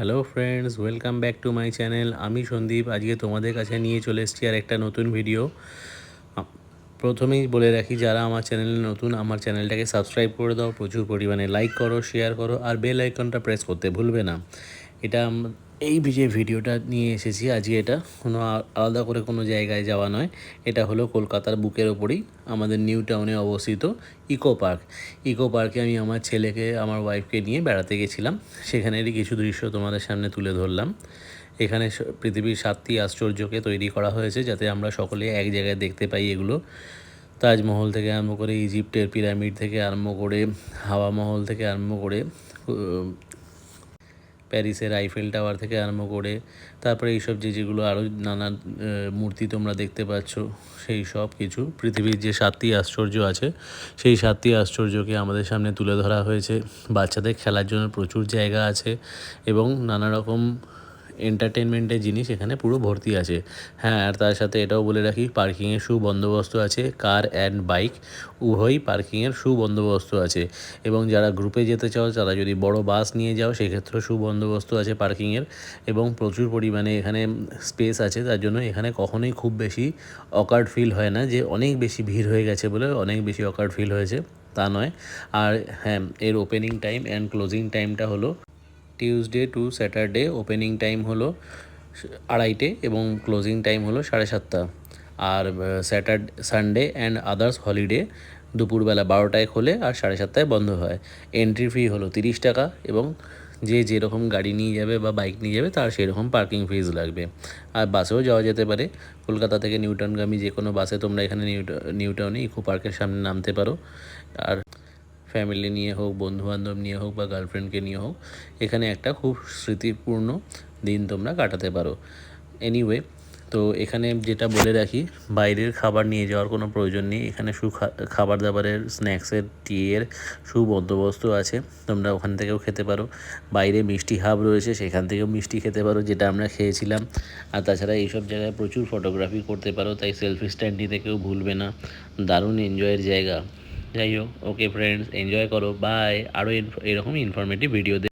Hello friends welcome back to my channel আমি সন্দীপ, আজকে তোমাদের কাছে নিয়ে চলে এসেছি আর একটা নতুন ভিডিও প্রথমেই বলে রাখি, যারা আমার চ্যানেলে নতুন, আমার চ্যানেলটাকে সাবস্ক্রাইব করে দাও। প্রচুর পরিমাণে লাইক করো শেয়ার করো, আর বেল আইকনটা প্রেস করতে ভুলবে না। এটা এই যে ভিডিওটা নিয়ে এসেছি আজকে এটা। কোনো আলাদা করে কোনো জায়গায় যাওয়া নয়। এটা হলো কলকাতার বুকের ওপরেই, আমাদের নিউ টাউনে অবস্থিত ইকো পার্ক। ইকো পার্কে আমি আমার ছেলেকে, আমার ওয়াইফকে নিয়ে বেড়াতে গেছিলাম। সেখানেরই কিছু দৃশ্য তোমাদের সামনে তুলে ধরলাম। এখানে পৃথিবীর সাতটি আশ্চর্যকে তৈরি করা হয়েছে যাতে আমরা সকলে এক জায়গায় দেখতে পাই এগুলো। তাজমহল থেকে আরম্ভ করে ইজিপ্টের পিরামিড থেকে আরম্ভ করে হাওয়া মহল থেকে আরম্ভ করে প্যারিসের আইফেল টাওয়ার থেকে আরম্ভ করে তারপরে এইসব যে যেগুলো আরও নানা মূর্তি তোমরা দেখতে পাচ্ছ, সেই সব কিছু, পৃথিবীর যে সাতটি আশ্চর্য আছে, সেই সাতটি আশ্চর্যকে আমাদের সামনে তুলে ধরা হয়েছে। বাচ্চাদের খেলার জন্য প্রচুর জায়গা আছে এবং নানা রকম এন্টারটেনমেন্টের জিনিস এখানে পুরো ভর্তি আছে। হ্যাঁ আর তার সাথে এটাও বলে রাখি পার্কিংয়ের সুবন্দোবস্ত আছে কার অ্যান্ড বাইক উভয়ই পার্কিংয়ের সুবন্দোবস্ত আছে। এবং যারা গ্রুপে যেতে চাও, তারা যদি বড় বাস নিয়ে যাও, সেক্ষেত্রেও সুবন্দোবস্ত আছে পার্কিংয়ের এবং প্রচুর পরিমাণে এখানে স্পেস আছে, তার জন্য এখানে কখনোই খুব বেশি অকার্ড ফিল হয় না যে অনেক বেশি ভিড় হয়ে গেছে বলে অনেক বেশি অকার্ড ফিল হয়েছে, তা নয়। আর হ্যাঁ এর ওপেনিং টাইম অ্যান্ড ক্লোজিং টাইমটা হলো Tuesday to Saturday opening time হলো আড়াইটে এবং ক্লোজিং টাইম হলো সাড়ে সাতটা। আর Saturday Sunday and others holiday দুপুরবেলা বারোটায় খোলে আর সাড়ে সাতটায় বন্ধ হয়। এন্ট্রি ফি হলো তিরিশ টাকা এবং যে যেরকম গাড়ি নিয়ে যাবে বা বাইক নিয়ে যাবে তার সেরকম পার্কিং ফিজ লাগবে। আর বাসেও যাওয়া যেতে পারে। কলকাতা থেকে নিউটাউনগামী যে কোনো বাসে তোমরা এখানে নিউটা নিউটাউনে ইকো পার্কের সামনে নামতে পারো। আর ফ্যামিলি নিয়ে হোক, বন্ধুবান্ধব নিয়ে হোক বা গার্লফ্রেন্ডকে নিয়ে হোক, এখানে একটা খুব স্মৃতিপূর্ণ দিন তোমরা কাটাতে পারো। এনিওয়ে তো এখানে যেটা বলে রাখি, বাইরের খাবার নিয়ে যাওয়ার কোনো প্রয়োজন নেই। এখানে সু খাবার দাবারের স্ন্যাক্সের টিয়ের সুবন্দোবস্ত আছে। তোমরা ওখান থেকেও খেতে পারো। বাইরে মিষ্টি হাব রয়েছে, সেখান থেকেও মিষ্টি খেতে পারো, যেটা আমরা খেয়েছিলাম। আর তাছাড়া এইসব জায়গায় প্রচুর ফটোগ্রাফি করতে পারো, তাই সেলফি স্ট্যান্ড নিতে কেউ ভুলবে না। দারুণ এনজয়ের জায়গা। যাই হোক ওকে ফ্রেন্ডস এনজয় করো বাই আরও এরকম ইনফরমেটিভ ভিডিও